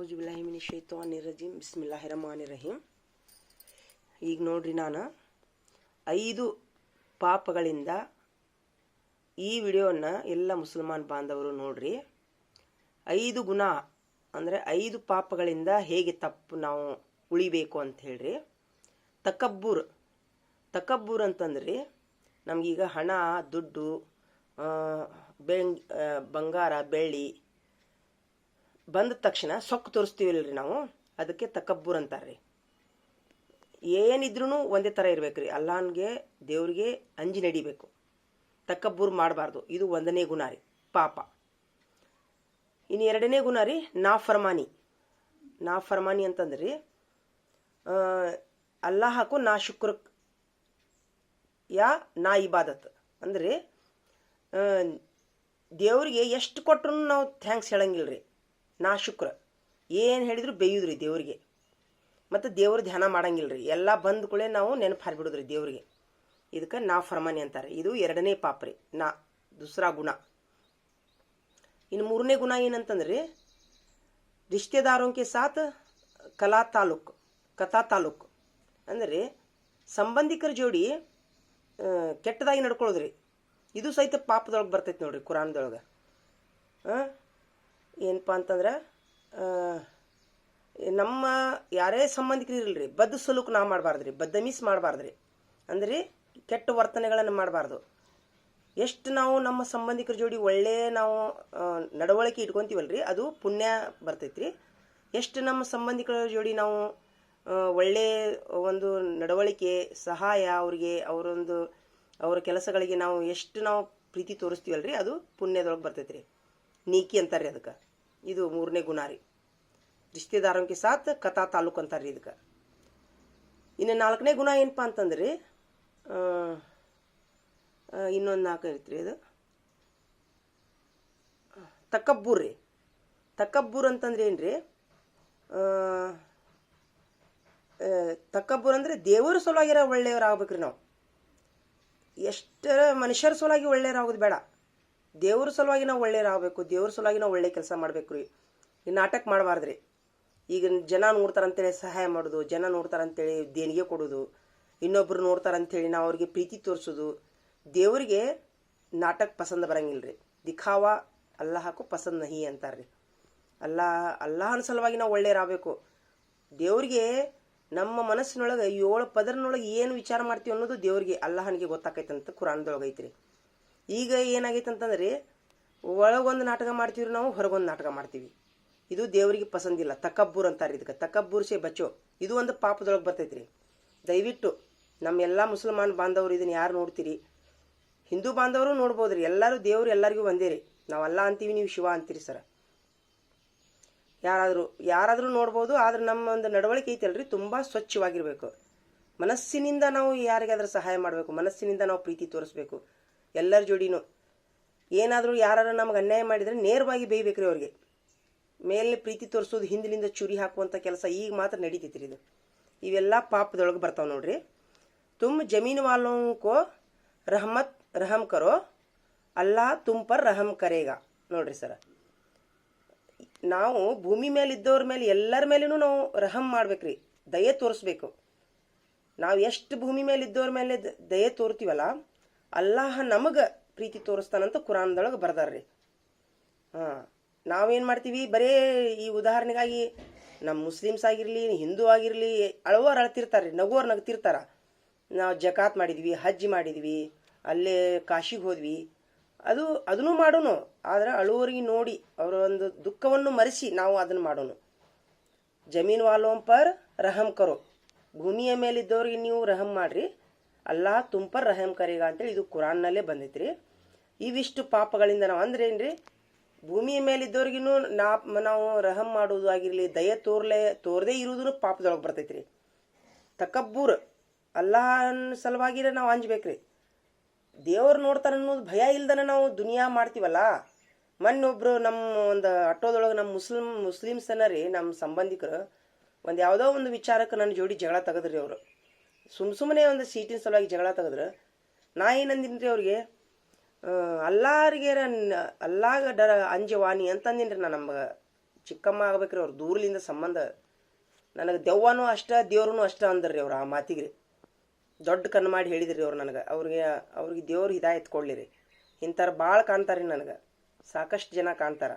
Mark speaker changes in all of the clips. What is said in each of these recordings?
Speaker 1: ಔಜುಬಿಲ್ಲಾಹಿಮಿನಿ ಶೈತಾನಿ ರಜೀಮ್. ಬಿಸ್ಮಿಲ್ಲಾಹಿ ರಹಮಾನಿ ರಹೀಮ್. ಈಗ ನೋಡ್ರಿ ನಾನು ಐದು ಪಾಪಗಳಿಂದ ಈ ವಿಡಿಯೋನ ಎಲ್ಲ ಮುಸಲ್ಮಾನ್ ಬಾಂಧವರು ನೋಡ್ರಿ. ಐದು ಗುಣ ಅಂದರೆ ಐದು ಪಾಪಗಳಿಂದ ಹೇಗೆ ತಪ್ಪು ನಾವು ಉಳಿಬೇಕು ಅಂತ ಹೇಳ್ರಿ. ತಕಬ್ಬೂರ್. ತಕಬ್ಬೂರ್ ಅಂತಂದ್ರಿ ನಮಗೀಗ ಹಣ, ದುಡ್ಡು ಬೆಂಗ್ ಬಂಗಾರ, ಬೆಳ್ಳಿ ಬಂದ ತಕ್ಷಣ ಸೊಕ್ಕು ತೋರಿಸ್ತೀವಲ್ರಿ ನಾವು? ಅದಕ್ಕೆ ತಕಬ್ಬೂರ್ ಅಂತಾರ್ರಿ. ಏನಿದ್ರೂ ಒಂದೇ ಥರ ರೀ ಅಲ್ಲಾನ್ಗೆ, ದೇವ್ರಿಗೆ ಅಂಜಿ ನಡಿಬೇಕು. ತಕಬ್ಬೂರ್ ಮಾಡಬಾರ್ದು. ಇದು ಒಂದನೇ ಗುಣ ರೀ. ಪಾಪ. ಇನ್ನು ಎರಡನೇ ಗುಣ ರೀ, ನಾಫರ್ಮಾನಿ. ನಾಫರ್ಮಾನಿ ಅಂತಂದ್ರಿ ಅಲ್ಲಾಹಕ್ಕೂ ನಾ ಶುಕ್ರ ಯಾ ನಾ ಇಬಾದತ್. ಅಂದರೆ ದೇವ್ರಿಗೆ ಎಷ್ಟು ಕೊಟ್ಟರು ನಾವು ಥ್ಯಾಂಕ್ಸ್ ಹೇಳಂಗಿಲ್ಲ ರೀ ನಾ ಶುಕ್ರ. ಏನು ಹೇಳಿದ್ರು ಬೇಯುದ್ರಿ ದೇವ್ರಿಗೆ. ಮತ್ತು ದೇವ್ರ ಧ್ಯಾನ ಮಾಡಂಗಿಲ್ಲ ರೀ ಎಲ್ಲ ಬಂದ ಕೂಡಲೇ ನಾವು ನೆನಪು ಹಾರಿಬಿಡೋದ್ರಿ ದೇವ್ರಿಗೆ. ಇದಕ್ಕೆ ನಾ ಫರ್ಮಾನಿ ಅಂತಾರೆ. ಇದು ಎರಡನೇ ಪಾಪ ರೀ ನಾ, ದೂಸರಾ ಗುಣ. ಇನ್ನು ಮೂರನೇ ಗುಣ ಏನಂತಂದ್ರೆ? ರಿಶ್ತೆದಾರೋಂಕೆ ಸಾಥ್ ಕಲಾ ತಾಲೂಕು, ಕಥಾ ತಾಲೂಕು. ಅಂದರೆ ಸಂಬಂಧಿಕರ ಜೋಡಿ ಕೆಟ್ಟದಾಗಿ ನಡ್ಕೊಳ್ಳೋದ್ರಿ ಇದು ಸಹಿತ ಪಾಪದೊಳಗೆ ಬರ್ತೈತೆ ನೋಡ್ರಿ ಕುರಾನ್ದೊಳಗೆ. ಏನಪ್ಪ ಅಂತಂದ್ರೆ ನಮ್ಮ ಯಾರೇ ಸಂಬಂಧಿಕರು ಇರಲ್ರಿ ಬದ್ಧ ಸಲುಕ್ ನಾವು ಮಾಡಬಾರ್ದ್ರಿ ಬದ್ದಮಿಸ್ ಮಾಡಬಾರ್ದ್ರಿ. ಅಂದ್ರೆ ಕೆಟ್ಟ ವರ್ತನೆಗಳನ್ನು ಮಾಡಬಾರ್ದು. ಎಷ್ಟು ನಾವು ನಮ್ಮ ಸಂಬಂಧಿಕರ ಜೋಡಿ ಒಳ್ಳೆ ನಾವು ನಡವಳಿಕೆ ಇಟ್ಕೊಂತೀವಲ್ರಿ, ಅದು ಪುಣ್ಯ ಬರ್ತೈತ್ರಿ. ಎಷ್ಟು ನಮ್ಮ ಸಂಬಂಧಿಕರ ಜೋಡಿ ನಾವು ಒಳ್ಳೆ ಒಂದು ನಡವಳಿಕೆ, ಸಹಾಯ ಅವ್ರಿಗೆ, ಅವರೊಂದು, ಅವರ ಕೆಲಸಗಳಿಗೆ ನಾವು ಎಷ್ಟು ನಾವು ಪ್ರೀತಿ ತೋರಿಸ್ತೀವಲ್ರಿ, ಅದು ಪುಣ್ಯದೊಳಗೆ ಬರ್ತೈತ್ರಿ. ನೀಕಿ ಅಂತಾರೆ ಅದಕ್ಕೆ. ಇದು ಮೂರನೇ ಗುಣ ರೀ ರಿಶ್ತೆದಾರಂಗೆ ಸಾತ್ ಕಥಾ ಅಂತಾರೆ ರೀ ಇದಕ್ಕೆ ಇನ್ನು ನಾಲ್ಕನೇ ಗುಣ ಏನಪ್ಪ ಅಂತಂದ್ರೆ? ಇನ್ನೊಂದು ನಾಲ್ಕು ಐತ್ರಿ ಇದು. ತಕ್ಕಬ್ಬೂರ್ ರೀ ತಕ್ಕಬ್ಬೂರ್ ಅಂತಂದ್ರೆ ಏನ್ರಿ? ಆ, ಆ, ತಕಬ್ಬೂರ್ ಅಂದ್ರೆ ದೇವರ ಸಲುವಾಗಿರೋ ಒಳ್ಳೆಯವ್ರಾಗ್ಬೇಕ್ರಿ ನಾವು. ಎಷ್ಟರ ಮನುಷ್ಯರ ಸಲುವಾಗಿ ಒಳ್ಳೆಯರಾಗೋದು ಬೇಡ. ದೇವ್ರ ಸಲುವಾಗಿ ನಾವು ಒಳ್ಳೆಯರಾಗಬೇಕು, ದೇವ್ರ ಸಲುವಾಗಿ ನಾವು ಒಳ್ಳೆ ಕೆಲಸ ಮಾಡಬೇಕು ರೀ ಈ ನಾಟಕ ಮಾಡಬಾರ್ದ್ರಿ. ಈಗ ಜನ ನೋಡ್ತಾರಂತೇಳಿ ಸಹಾಯ ಮಾಡೋದು, ಜನ ನೋಡ್ತಾರಂತೇಳಿ ದೇಣಿಗೆ ಕೊಡೋದು, ಇನ್ನೊಬ್ರು ನೋಡ್ತಾರಂತೇಳಿ ನಾವು ಅವ್ರಿಗೆ ಪ್ರೀತಿ ತೋರಿಸೋದು. ದೇವರಿಗೆ ನಾಟಕ ಪಸಂದ ಬರಂಗಿಲ್ಲ ರೀ ದಿಖಾವ ಅಲ್ಲಾಹಕ್ಕೂ ಪಸಂದ್ ನಹಿ ಅಂತಾರೆ ರೀ ಅಲ್ಲಾಹ ಅಲ್ಲಾಹನ ಸಲುವಾಗಿ ನಾವು ಒಳ್ಳೆಯರಾಗಬೇಕು. ದೇವ್ರಿಗೆ ನಮ್ಮ ಮನಸ್ಸಿನೊಳಗೆ ಏಳು ಪದರನೊಳಗೆ ಏನು ವಿಚಾರ ಮಾಡ್ತೀವಿ ಅನ್ನೋದು ದೇವ್ರಿಗೆ, ಅಲ್ಲಾಹನಿಗೆ ಗೊತ್ತಾಕೈತಂತ ಕುರಾನ್ದೊಳಗೆ ಐತ್ರಿ ಈಗ ಏನಾಗೈತೆ ಅಂತಂದ್ರೆ, ಒಳಗೊಂದು ನಾಟಕ ಮಾಡ್ತೀವಿ ನಾವು, ಹೊರಗೊಂದು ನಾಟಕ ಮಾಡ್ತೀವಿ. ಇದು ದೇವರಿಗೆ ಪಸಂದಿಲ್ಲ ತಕಬ್ಬೂರ್ ಅಂತಾರೆ ಇದಕ್ಕೆ. ತಕಬ್ಬೂರ್ ಸೇ ಬಚ್ಚೋ. ಇದು ಒಂದು ಪಾಪದೊಳಗೆ ಬರ್ತೈತ್ರಿ. ದಯವಿಟ್ಟು ನಮ್ಮ ಎಲ್ಲ ಮುಸಲ್ಮಾನ್ ಬಾಂಧವರು ಇದನ್ನ ಯಾರು ನೋಡ್ತೀರಿ? ಹಿಂದೂ ಬಾಂಧವರು ನೋಡ್ಬೋದು ರೀ ಎಲ್ಲರೂ ದೇವರು ಎಲ್ಲರಿಗೂ ಒಂದೇ ರೀ. ನಾವೆಲ್ಲ ಅಂತೀವಿ, ನೀವು ಶಿವ ಅಂತೀರಿ ಸರ. ಯಾರಾದರೂ ಯಾರಾದರೂ ನೋಡ್ಬೋದು, ಆದ್ರೆ ನಮ್ಮ ಒಂದು ನಡವಳಿಕೆ ಐತಲ್ರಿ. ತುಂಬ ಸ್ವಚ್ಛವಾಗಿರಬೇಕು. ಮನಸ್ಸಿನಿಂದ ನಾವು ಯಾರಿಗಾದ್ರೂ ಸಹಾಯ ಮಾಡಬೇಕು. ಮನಸ್ಸಿನಿಂದ ನಾವು ಪ್ರೀತಿ ತೋರಿಸ್ಬೇಕು. ಎಲ್ಲರ ಜೋಡಿನೂ. ಏನಾದರೂ ಯಾರು ನಮ್ಗೆ ಅನ್ಯಾಯ ಮಾಡಿದರೆ ನೇರವಾಗಿ ಬೇಯ್ಬೇಕ್ರಿ ಅವ್ರಿಗೆ. ಮೇಲೆ ಪ್ರೀತಿ ತೋರಿಸೋದು ಹಿಂದಿನಿಂದ ಚುರಿ ಹಾಕುವಂಥ ಕೆಲಸ ಈಗ ಮಾತ್ರ ನಡೀತೈತ್ರಿ ಇದು. ಇವೆಲ್ಲ ಪಾಪದೊಳಗೆ ಬರ್ತಾವೆ ನೋಡ್ರಿ. ತುಮ್ ಜಮೀನು ವಾಲೋಂ ಕೋ ರಹಮತ್ ರಹಮ್ ಕರೋ ಅಲ್ಲಾ ತುಮ್ ರಹಮ್ ಕರೇಗ. ನೋಡ್ರಿ ಸರ. ನಾವು ಭೂಮಿ ಮೇಲೆ ಇದ್ದವ್ರ ಮೇಲೆ ಎಲ್ಲರ ಮೇಲೂ ನಾವು ರಹಮ್ ಮಾಡ್ಬೇಕ್ರಿ. ದಯೆ ತೋರಿಸ್ಬೇಕು. ನಾವು ಎಷ್ಟು ಭೂಮಿ ಮೇಲೆ ಇದ್ದವ್ರ ಮೇಲೆ ದಯೆ ತೋರ್ತೀವಲ್ಲ ಅಲ್ಲಾಹ ನಮಗೆ ಪ್ರೀತಿ ತೋರಿಸ್ತಾನಂತ ಕುರಾನ್ದೊಳಗೆ ಬರ್ದಾರ್ರಿ. ಹಾಂ, ನಾವೇನ್ ಮಾಡ್ತೀವಿ? ಬರೇ ಈ ಉದಾಹರಣೆಗಾಗಿ ನಮ್ಮ ಮುಸ್ಲಿಮ್ಸ್ ಆಗಿರಲಿ, ಹಿಂದೂ ಆಗಿರಲಿ, ಅಳವರ್ ಅಳ್ತಿರ್ತಾರೆ ನಗುವರ್ ನಗ್ತಿರ್ತಾರ. ನಾವು ಜಕಾತ್ ಮಾಡಿದ್ವಿ, ಹಜ್ ಮಾಡಿದ್ವಿ, ಅಲ್ಲೇ ಕಾಶಿಗೆ ಹೋದ್ವಿ. ಅದು, ಅದನ್ನು ಮಾಡೋನು. ಆದ್ರೆ ಅಳುವರಿಗೆ ನೋಡಿ, ಅವರ ಒಂದು ದುಃಖವನ್ನು ಮರೆಸಿ ನಾವು ಅದನ್ನು ಮಾಡೋನು. ಜಮೀನ್ ವಾಲೋಂ ಪರ್ ರಹಮ್ ಕರೋ. ಭೂಮಿಯ ಮೇಲಿದ್ದವ್ರಿಗೆ ನೀವು ರಹಮ್ ಮಾಡ್ರಿ. ಅಲ್ಲಾ ತುಂಬ ರಹಮ್ ಕರೀಗ ಅಂತೇಳಿ ಇದು ಕುರಾನ್ನಲ್ಲೇ ಬಂದೈತ್ರಿ. ಇವಿಷ್ಟು ಪಾಪಗಳಿಂದ ನಾವು ಅಂದ್ರೆ ಏನ್ರಿ? ಭೂಮಿಯ ಮೇಲಿದ್ದವ್ರಿಗಿನ್ನು ನಾ ನಾವು ರಹಮ್ ಮಾಡೋದು ಆಗಿರಲಿ, ದಯ ತೋರ್ಲೆ, ತೋರದೇ ಇರುವುದನ್ನು ಪಾಪದೊಳಗೆ ಬರ್ತೈತ್ರಿ. ತಕಬ್ಬೂರ್ ಅಲ್ಲಾಹನ ಸಲುವಾಗಿರ ನಾವು ಅಂಜ್ಬೇಕ್ರಿ. ದೇವ್ರು ನೋಡ್ತಾರೆ ಅನ್ನೋದು ಭಯ ಇಲ್ದನ ನಾವು ದುನಿಯಾ ಮಾಡ್ತೀವಲ್ಲ? ಮೊನ್ನೆ ಒಬ್ರು ನಮ್ಮ ಒಂದು ಆಟೋದೊಳಗೆ ನಮ್ಮ ಮುಸ್ಲಿಮ್ ಮುಸ್ಲಿಮ್ಸನ್ನ ರೀ ನಮ್ಮ ಸಂಬಂಧಿಕರು ಒಂದು ಯಾವುದೋ ಒಂದು ವಿಚಾರಕ್ಕೆ ನನ್ನ ಜೋಡಿ ಜಗಳ ತೆಗೆದ್ರಿ ಅವರು. ಸುಮ್ ಸುಮ್ಮನೆ ಒಂದು ಸೀಟಿನ ಸಲುವಾಗಿ ಜಗಳ ತೆಗೆದ್ರೆ ನಾ ಏನಂದಿನಿ ರೀ ಅವ್ರಿಗೆ ಅಲ್ಲಾರಿಗೆ ಅಲ್ಲಾಗ ಡರ ಅಂಜವಾನಿ ಅಂತಂದಿನಿ ರೀ ನಾ ನಮ್ಗೆ. ಚಿಕ್ಕಮ್ಮ ಆಗ್ಬೇಕ್ರಿ ಅವ್ರ ದೂರಲಿಂದ ಸಂಬಂಧ. ನನಗೆ ದೆವ್ವನೂ ಅಷ್ಟ ದೇವ್ರೂ ಅಷ್ಟ ಅಂದ್ರಿ ಅವ್ರು ಆ ಮಾತಿಗೆ ರೀ ದೊಡ್ಡ ಕಣ್ಣು ಮಾಡಿ ಹೇಳಿದ್ರಿ ಅವ್ರು ನನಗೆ. ಅವ್ರಿಗೆ ಅವ್ರಿಗೆ ದೇವ್ರು ಹಿದಾಯತ್ ರೀ ಇಂಥವ್ರು ಭಾಳ ಕಾಣ್ತಾರೆ ರೀ ನನಗೆ. ಸಾಕಷ್ಟು ಜನ ಕಾಣ್ತಾರ.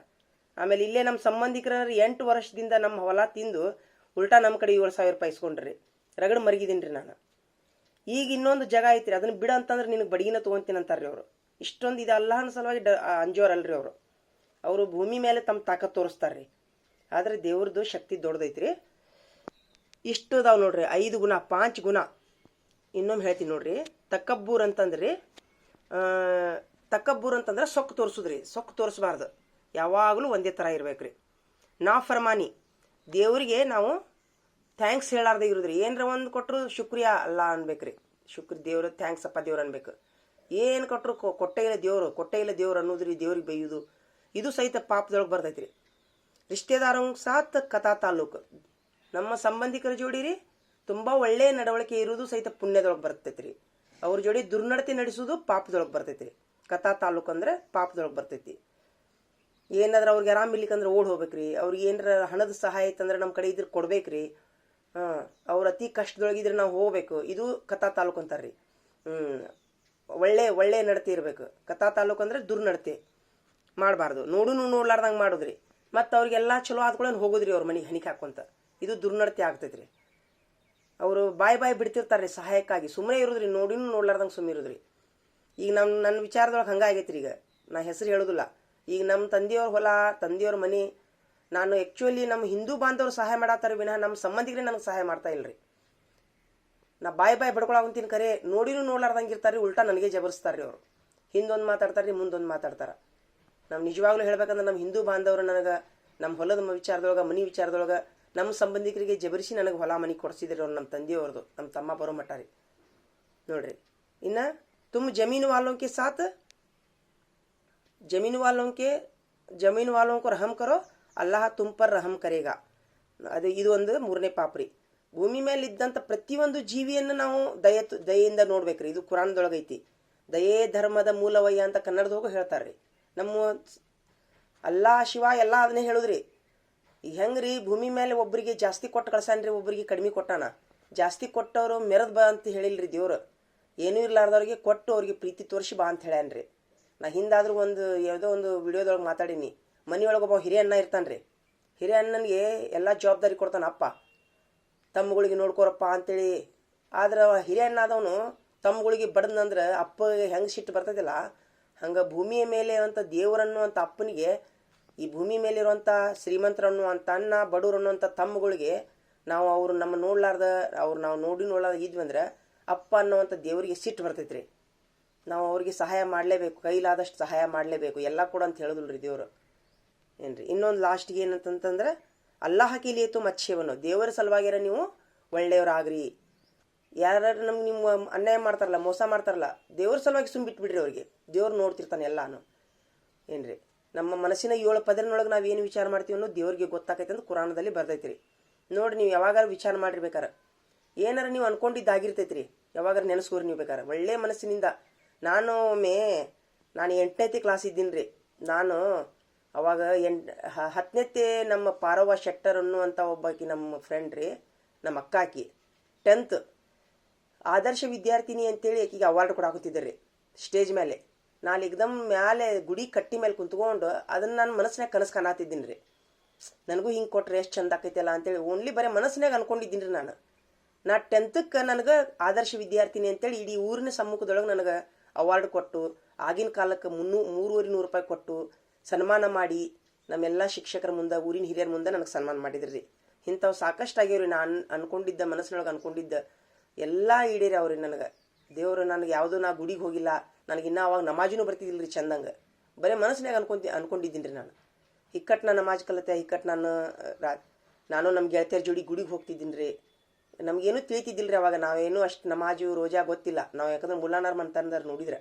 Speaker 1: ಆಮೇಲೆ ಇಲ್ಲೇ ನಮ್ಮ ಸಂಬಂಧಿಕರ ಎಂಟು ವರ್ಷದಿಂದ ನಮ್ಮ ಹೊಲ ತಿಂದು ಉಲ್ಟಾ ನಮ್ಮ ಕಡೆ ಏಳು ಸಾವಿರ ರೂಪಾಯಿ ಇಸ್ಕೊಂಡ್ರಿ. ರಗಡ್ ಮರಗಿದ್ದೀನಿ ರೀ ನಾನು. ಈಗ ಇನ್ನೊಂದು ಜಾಗ ಐತ್ರಿ, ಅದನ್ನ ಬಿಡ ಅಂತಂದ್ರೆ ನಿನಗೆ ಬಡಗಿನ ತೊಗೊಂತೀನಿ ಅಂತಾರ್ರಿ ಅವರು. ಇಷ್ಟೊಂದು ಇದು ಅಲ್ಲಹನ ಸಲುವಾಗಿ ಡ ಅಂಜೋರಲ್ರಿ ಅವರು. ಅವರು ಭೂಮಿ ಮೇಲೆ ತಮ್ಮ ತಾಕತ್ ತೋರಿಸ್ತಾರ್ರಿ. ಆದರೆ ದೇವ್ರದ್ದು ಶಕ್ತಿ ದೊಡ್ಡದೈತ್ರಿ. ಇಷ್ಟು ಅದಾವ ನೋಡ್ರಿ, ಐದು ಗುಣ, ಪಾಂಚ್ ಗುಣ. ಇನ್ನೊಮ್ಮೆ ಹೇಳ್ತೀನಿ ನೋಡ್ರಿ ತಕ್ಕಬ್ಬೂರ್ ಅಂತಂದ್ರಿ ತಕ್ಕಬ್ಬೂರ್ ಅಂತಂದ್ರೆ ಸೊಕ್ಕು ತೋರಿಸುದ್ರಿ. ಸೊಕ್ಕು ತೋರಿಸ್ಬಾರ್ದು. ಯಾವಾಗಲೂ ಒಂದೇ ಥರ ಇರ್ಬೇಕ್ರಿ. ನಾ ಫರ್ಮಾನಿ ದೇವರಿಗೆ ನಾವು ಥ್ಯಾಂಕ್ಸ್ ಹೇಳಾರ್ದೆ ಇರೋದ್ರಿ. ಏನರ ಒಂದು ಕೊಟ್ಟರು ಶುಕ್ರಿಯಾ ಅಲ್ಲ ಅನ್ಬೇಕ್ರಿ. ಶುಕ್ರ ದೇವ್ರ ಥ್ಯಾಂಕ್ಸ್ ಅಪ್ಪ ದೇವ್ರು ಅನ್ಬೇಕು. ಏನು ಕೊಟ್ಟರು ಕೊಟ್ಟೆ ಇಲ್ಲ ದೇವರು, ಕೊಟ್ಟೆ ಇಲ್ಲ ದೇವ್ರು ಅನ್ನೋದ್ರಿ ದೇವ್ರಿಗೆ ಬೈಯೋದು. ಇದು ಸಹಿತ ಪಾಪದೊಳಗೆ ಬರ್ತೈತ್ರಿ. ರಿಶ್ತೆದಾರಂಗ್ ಸಾತ್ ಕಥಾ ತಾಲೂಕು ನಮ್ಮ ಸಂಬಂಧಿಕರ ಜೋಡಿ ರೀ ತುಂಬ ಒಳ್ಳೆಯ ನಡವಳಿಕೆ ಇರುವುದು ಸಹಿತ ಪುಣ್ಯದೊಳಗೆ ಬರ್ತೈತ್ರಿ. ಅವ್ರ ಜೋಡಿ ದುರ್ನಡತೆ ನಡೆಸೋದು ಪಾಪದೊಳಗೆ ಬರ್ತೈತ್ರಿ. ಕಥಾ ತಾಲೂಕು ಅಂದ್ರೆ ಪಾಪದೊಳಗೆ ಬರ್ತೈತಿ. ಏನಾದ್ರೂ ಅವ್ರಿಗೆ ಆರಾಮ್ ಇರ್ಲಿಕ್ಕಂದ್ರೆ ಓಡ್ ಹೋಗ್ಬೇಕ್ರಿ. ಅವ್ರಿಗೆ ಏನಾರ ಹಣದ ಸಹಾಯ ಇತ್ತಂದ್ರೆ ನಮ್ಮ ಕಡೆ ಇದ್ರೆ ಕೊಡ್ಬೇಕ್ರಿ. ಹಾಂ, ಅವ್ರು ಅತಿ ಕಷ್ಟದೊಳಗಿದ್ರೆ ನಾವು ಹೋಗ್ಬೇಕು. ಇದು ಕಥಾ ತಾಲೂಕು ಅಂತಾರ್ರಿ. ಹ್ಞೂ ಒಳ್ಳೆ ಒಳ್ಳೆ ನಡತೆ ಇರಬೇಕು. ಕಥಾ ತಾಲೂಕು ಅಂದರೆ ದುರ್ನಡತೆ ಮಾಡಬಾರ್ದು. ನೋಡುನು ನೋಡ್ಲಾರ್ದಂಗೆ ಮಾಡೋದ್ರಿ. ಮತ್ತು ಅವ್ರಿಗೆಲ್ಲ ಚಲೋ ಆದ್ಕೊಳ್ಳೋನು ಹೋಗೋದ್ರಿ ಅವ್ರ ಮನೆಗೆ ಹನಿಕೆ ಹಾಕೊಂತ ಇದು ದುರ್ನಡತೆ ಆಗ್ತೈತ್ರಿ. ಅವರು ಬಾಯ್ ಬಾಯ್ ಬಿಡ್ತಿರ್ತಾರೆ ರೀ ಸಹಾಯಕ್ಕಾಗಿ. ಸುಮ್ಮನೆ ಇರೋದ್ರಿ, ನೋಡಿನು ನೋಡ್ಲಾರ್ದಂಗೆ ಸುಮ್ಮನೆ ಇರೋದ್ರಿ. ಈಗ ನಮ್ಮ ನನ್ನ ವಿಚಾರದೊಳಗೆ ಹಂಗಾಗೈತ್ರಿ ಈಗ. ನಾ ಹೆಸರು ಹೇಳೋದಿಲ್ಲ. ಈಗ ನಮ್ಮ ತಂದೆಯವ್ರ ಹೊಲ, ತಂದೆಯವ್ರ ಮನೆ ನಾನು ಆ್ಯಕ್ಚುಲಿ ನಮ್ಮ ಹಿಂದೂ ಬಾಂಧವ್ರು ಸಹಾಯ ಮಾಡತ್ತಾರ ವಿನಃ ನಮ್ಮ ಸಂಬಂಧಿಕರೇ ನನಗೆ ಸಹಾಯ ಮಾಡ್ತಾ ಇಲ್ಲರಿ ನಾ ಬಾಯ್ ಬಾಯ್ ಬಡ್ಕೊಳಕಂತೀನಿ ಕರೆ, ನೋಡಿನೂ ನೋಡ್ಲಾರ್ದಂಗೆ ಇರ್ತಾರೆ ಉಲ್ಟಾ ನನಗೆ ಜಬರಿಸ್ತಾರ್ರಿ ಅವರು. ಹಿಂದೊಂದು ಮಾತಾಡ್ತಾರೆ ರೀ ಮುಂದೊಂದು ಮಾತಾಡ್ತಾರೆ. ನಾವು ನಿಜವಾಗ್ಲೂ ಹೇಳ್ಬೇಕಂದ್ರೆ ನಮ್ಮ ಹಿಂದೂ ಬಾಂಧವರು ನನಗೆ ನಮ್ಮ ಹೊಲದ ವಿಚಾರದೊಳಗೆ, ಮನೆ ವಿಚಾರದೊಳಗೆ ನಮ್ಮ ಸಂಬಂಧಿಕರಿಗೆ ಜಬರಿಸಿ ನನಗೆ ಹೊಲ ಮನೆ ಕೊಡಿಸಿದ್ರಿ ಅವ್ರು ನಮ್ಮ ತಂದೆಯವ್ರದ್ದು ನಮ್ಮ ತಮ್ಮ ಬರೋ ಮಟ್ಟ ರೀ ನೋಡ್ರಿ, ಇನ್ನು ತುಮ್ ಜಮೀನು ವಾಲೋಂಕೆ ಸಾತ್? ಜಮೀನು ವಾಲೋಂಕೆ, ಜಮೀನು ವಾಲೋಂಕರ್ ಹಮ್ ಕರೋ ಅಲ್ಲಾಹ ತುಂಪರ್ ರಹಂ ಕರೇಗ. ಅದು ಇದು ಒಂದು ಮೂರನೇ ಪಾಪ್ರಿ. ಭೂಮಿ ಮೇಲೆ ಇದ್ದಂಥ ಪ್ರತಿಯೊಂದು ಜೀವಿಯನ್ನು ನಾವು ದಯ ದಯೆಯಿಂದ ನೋಡ್ಬೇಕ್ರಿ. ಇದು ಕುರಾನ್ದೊಳಗೈತಿ. ದಯೇ ಧರ್ಮದ ಮೂಲವಯ್ಯ ಅಂತ ಕನ್ನಡದೊಳಗೂ ಹೇಳ್ತಾರ್ರಿ. ನಮ್ಮ ಅಲ್ಲಾ ಶಿವ ಎಲ್ಲ ಅದನ್ನೇ ಹೇಳುದ್ರಿ. ಈಗ ಹೆಂಗ್ರಿ ಭೂಮಿ ಮೇಲೆ ಒಬ್ಬರಿಗೆ ಜಾಸ್ತಿ ಕೊಟ್ಟು ಕಳ್ಸಾನ್ರಿ ಒಬ್ಬರಿಗೆ ಕಡಿಮೆ ಕೊಟ್ಟಾನ. ಜಾಸ್ತಿ ಕೊಟ್ಟವರು ಮೆರೆದ್ ಬಾ ಅಂತ ಹೇಳಿಲ್ರಿ ದೇವ್ರು. ಏನೂ ಇರ್ಲಾರ್ದವ್ರಿಗೆ ಕೊಟ್ಟು ಅವ್ರಿಗೆ ಪ್ರೀತಿ ತೋರಿಸಿ ಬಾ ಅಂತ ಹೇಳ್ಯಾನ್ರಿ. ನಾ ಹಿಂದಾದ್ರೂ ಒಂದು, ಯಾವುದೋ ಒಂದು ವಿಡಿಯೋದೊಳಗೆ ಮಾತಾಡೀನಿ. ಮನೆಯೊಳಗೆ ಒಬ್ಬ ಹಿರಿಯ ಅಣ್ಣ ರೀ ಹಿರಿಯ ಅಣ್ಣನಿಗೆ ಎಲ್ಲ ಜವಾಬ್ದಾರಿ ಕೊಡ್ತಾನೆ ಅಪ್ಪ. ತಮ್ಮಗಳಿಗೆ ನೋಡ್ಕೊರಪ್ಪ ಅಂತೇಳಿ. ಆದ್ರೆ ಹಿರಿಯ ಅಣ್ಣ ಆದವನು ತಮ್ಮಗಳಿಗೆ ಬಡದ್ನಂದ್ರೆ ಅಪ್ಪಗೆ ಹೆಂಗೆ ಸಿಟ್ಟು ಬರ್ತದಿಲ್ಲ. ಹಂಗೆ ಭೂಮಿಯ ಮೇಲೆ ಅಂತ ದೇವರನ್ನು ಅಂತ ಅಪ್ಪನಿಗೆ, ಈ ಭೂಮಿ ಮೇಲಿರುವಂಥ ಶ್ರೀಮಂತರನ್ನು ಅಂತ ಅಣ್ಣ ಬಡವರು ಅನ್ನುವಂಥ ತಮ್ಮಗಳಿಗೆ ನಾವು ಅವ್ರು ನಮ್ಮ ನೋಡ್ಲಾರ್ದ, ಅವ್ರು ನಾವು ನೋಡಿ ನೋಡ್ಲಾರ್ದ ಇದ್ವಿ ಅಂದ್ರೆ ಅಪ್ಪ ಅನ್ನುವಂಥ ದೇವರಿಗೆ ಸಿಟ್ಟು ಬರ್ತೈತ್ರಿ. ನಾವು ಅವ್ರಿಗೆ ಸಹಾಯ ಮಾಡಲೇಬೇಕು, ಕೈಲಾದಷ್ಟು ಸಹಾಯ ಮಾಡಲೇಬೇಕು. ಎಲ್ಲ ಕೂಡ ಅಂತ ಹೇಳೋದಿಲ್ರಿ ದೇವರು. ಏನ್ರಿ? ಇನ್ನೊಂದು ಲಾಸ್ಟ್ಗೆ ಏನಂತಂತಂದ್ರೆ, ಅಲ್ಲಾಹ ಕಿಲಿಯತು ಮತ್ಸ್ಯವನು ದೇವರ ಸಲುವಾಗಿರ ನೀವು ಒಳ್ಳೆಯವರಾಗ್ರಿ. ಯಾರು ನಮ್ಗೆ ನಿಮ್ಮ ಅನ್ಯಾಯ ಮಾಡ್ತಾರಲ್ಲ, ಮೋಸ ಮಾಡ್ತಾರಲ್ಲ, ದೇವ್ರ ಸಲುವಾಗಿ ಸುಮ್ ಬಿಟ್ಬಿಡ್ರಿ ಅವ್ರಿಗೆ. ದೇವ್ರು ನೋಡ್ತಿರ್ತಾನೆ ಎಲ್ಲಾನು. ಏನ್ರಿ? ನಮ್ಮ ಮನಸ್ಸಿನ ಏಳು ಪದರಿನೊಳಗೆ ನಾವು ಏನು ವಿಚಾರ ಮಾಡ್ತೀವಿ ಅನ್ನೋದು ದೇವ್ರಿಗೆ ಗೊತ್ತಾಕೈತೆ ಅಂತ ಕುರಾನದಲ್ಲಿ ಬರ್ತೈತ್ರಿ ನೋಡಿ ನೀವು ಯಾವಾಗಾರ ವಿಚಾರ ಮಾಡಿರ್ಬೇಕಾರ. ಏನಾರ ನೀವು ಅನ್ಕೊಂಡಿದ್ದಾಗಿರ್ತೈತ್ರಿ. ಯಾವಾಗಾರ ನೆನೆಸ್ಕೋರಿ ನೀವು ಬೇಕಾರೆ. ಒಳ್ಳೆ ಮನಸ್ಸಿನಿಂದ. ನಾನು ಒಮ್ಮೆ ನಾನು ಎಂಟನೇತಿ ಕ್ಲಾಸ್ ಇದ್ದೀನಿ ರೀ ನಾನು ಅವಾಗ ಹ- ಹತ್ತನೇತೆ ನಮ್ಮ ಪಾರವ್ವ ಶೆಟ್ಟರ್ ಅನ್ನುವಂಥ ಒಬ್ಬಾಕಿ ನಮ್ಮ ಫ್ರೆಂಡ್ ರೀ, ನಮ್ಮ ಅಕ್ಕಾಕಿ ಟೆಂತ್ ಆದರ್ಶ ವಿದ್ಯಾರ್ಥಿನಿ ಅಂತೇಳಿ ಆಕಿಗೆ ಅವಾರ್ಡ್ ಕೊಡಾಕತ್ತಿದ್ದೆ ಸ್ಟೇಜ್ ಮೇಲೆ ನಾನು ಎಕ್ದಮ್ ಮ್ಯಾಲೆ ಗುಡಿ ಕಟ್ಟಿ ಮೇಲೆ ಕುಂತ್ಕೊಂಡು ಅದನ್ನ ನಾನು ಮನಸ್ಸಿನಾಗ ಕನಸು ಕಾಣತಿದ್ದೀನಿ ರೀ. ನನಗೂ ಹಿಂಗೆ ಕೊಟ್ರೆ ಎಷ್ಟು ಚಂದ ಆಕೈತಲ್ಲ ಅಂತೇಳಿ ಓನ್ಲಿ ಬರೀ ಮನಸ್ಸಿನಾಗ ಅನ್ಕೊಂಡಿದ್ದೀನಿ ರೀ ನಾನು. ನಾ ಟೆಂತಕ್ಕೆ ನನಗೆ ಆದರ್ಶ ವಿದ್ಯಾರ್ಥಿನಿ ಅಂತೇಳಿ ಇಡೀ ಊರಿನ ಸಮ್ಮುಖದೊಳಗೆ ನನಗೆ ಅವಾರ್ಡ್ ಕೊಟ್ಟು, ಆಗಿನ ಕಾಲಕ್ಕೆ ಮುನ್ನೂ, ಮೂರುವರೆ ನೂರು ರೂಪಾಯಿ ಕೊಟ್ಟು ಸನ್ಮಾನ ಮಾಡಿ ನಮ್ಮೆಲ್ಲ ಶಿಕ್ಷಕರ ಮುಂದೆ, ಊರಿನ ಹಿರಿಯರ ಮುಂದೆ ನನಗೆ ಸನ್ಮಾನ ಮಾಡಿದ್ರಿ. ಇಂಥವು ಸಾಕಷ್ಟು ಆಗ್ಯಾವ್ರಿ ನಾನು ಅನ್ಕೊಂಡಿದ್ದ, ಮನಸ್ಸಿನೊಳಗೆ ಅನ್ಕೊಂಡಿದ್ದ ಎಲ್ಲ ಈಡೇರಿ ಅವ್ರಿ ನನಗೆ. ದೇವರು ನನಗೆ ಯಾವುದೂ ನಾ ಗುಡಿಗೆ ಹೋಗಿಲ್ಲ, ನನಗೆ ಇನ್ನೂ ಅವಾಗ ನಮಾಜಿನೂ ಬರ್ತಿದ್ದಿಲ್ಲ ರೀ ಚಂದಂಗೆ. ಬರೀ ಮನಸ್ಸಿನಾಗ ಅನ್ಕೊಂತಿ ಅನ್ಕೊಂಡಿದ್ದೀನಿ ರೀ ನಾನು. ಇಕ್ಕಟ್ಟು ನಾನು ನಮಾಜ್ ಕಲತೆ ಇಕ್ಕಟ್ಟು ನಾನು, ರಾ, ನಾನು ನಮ್ಮ ಗೆಳತಿಯರ ಜೋಡಿ ಗುಡಿಗೆ ಹೋಗ್ತಿದ್ದೀನಿ ರೀ ನಮಗೇನು ತಿಳಿತಿದ್ದಿಲ್ಲ ರೀ ಅವಾಗ, ನಾವೇನು ಅಷ್ಟು ನಮಾಜು, ರೋಜಾ ಗೊತ್ತಿಲ್ಲ. ನಾವು ಯಾಕಂದ್ರೆ ಮುಲ್ಲಾನಾರ್ ಮಂತಂದ್ರೆ ನೋಡಿದ್ರೆ.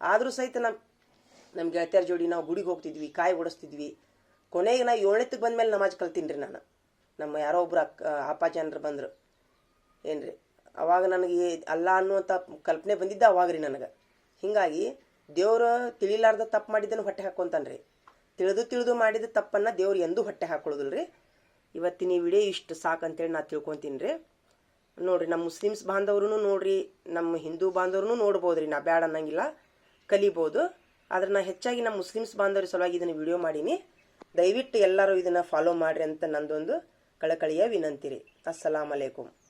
Speaker 1: ಆದರೂ ಸಹಿತ ನಮ್ಮ ನಮ್ಮ ಗೆಳತಿಯರ ಜೋಡಿ ನಾವು ಗುಡಿಗೆ ಹೋಗ್ತಿದ್ವಿ, ಕಾಯಿ ಓಡಿಸ್ತಿದ್ವಿ. ಕೊನೆಗೆ ನಾ ಬಂದ ಬಂದ್ಮೇಲೆ ನಮಾಜ್ ಕಲ್ತೀನಿ ರೀ ನಾನು. ನಮ್ಮ ಯಾರೋ ಒಬ್ರು ಅಕ್ಕ ಅಪ್ಪಾಜನರು ಬಂದರು. ಏನು ರೀ ಅವಾಗ ನನಗೆ ಅಲ್ಲ ಅನ್ನುವಂಥ ಕಲ್ಪನೆ ಬಂದಿದ್ದ ಅವಾಗ ರೀ ನನಗೆ. ಹೀಗಾಗಿ ದೇವರು ತಿಳಿಲಾರ್ದ ತಪ್ಪು ಮಾಡಿದ್ದನ್ನು ಹೊಟ್ಟೆ ಹಾಕ್ಕೊಂತಾನೆ ರೀ ತಿಳಿದು ತಿಳಿದು ಮಾಡಿದ ತಪ್ಪನ್ನು ದೇವ್ರು ಎಂದೂ ಹೊಟ್ಟೆ ಹಾಕೊಳ್ಳೋದಿಲ್ಲ ರೀ ಇವತ್ತಿನ ಈ ವಿಡಿಯೋ ಇಷ್ಟು ಸಾಕಂತೇಳಿ ನಾ ತಿಳ್ಕೊತೀನಿ ರೀ ನೋಡ್ರಿ, ನಮ್ಮ ಮುಸ್ಲಿಮ್ಸ್ ಬಾಂಧವ್ರೂ ನೋಡ್ರಿ, ನಮ್ಮ ಹಿಂದೂ ಬಾಂಧವ್ರು ನೋಡ್ಬೋದು ರೀ ನಾ ಬ್ಯಾಡ ಅನ್ನಂಗಿಲ್ಲ. ಕಲಿಬೋದು. ಆದ್ರೆ ನಾ ಹೆಚ್ಚಾಗಿ ನಮ್ಮ ಮುಸ್ಲಿಮ್ಸ್ ಬಾಂಧವರ ಸಲುವಾಗಿ ಇದನ್ನು ವಿಡಿಯೋ ಮಾಡೀನಿ. ದಯವಿಟ್ಟು ಎಲ್ಲರೂ ಇದನ್ನು ಫಾಲೋ ಮಾಡಿರಿ ಅಂತ ನಂದೊಂದು ಕಳಕಳಿಯ ವಿನಂತಿರಿ. ಅಸ್ಸಲಾಮ್ ಅಲೈಕುಮ್.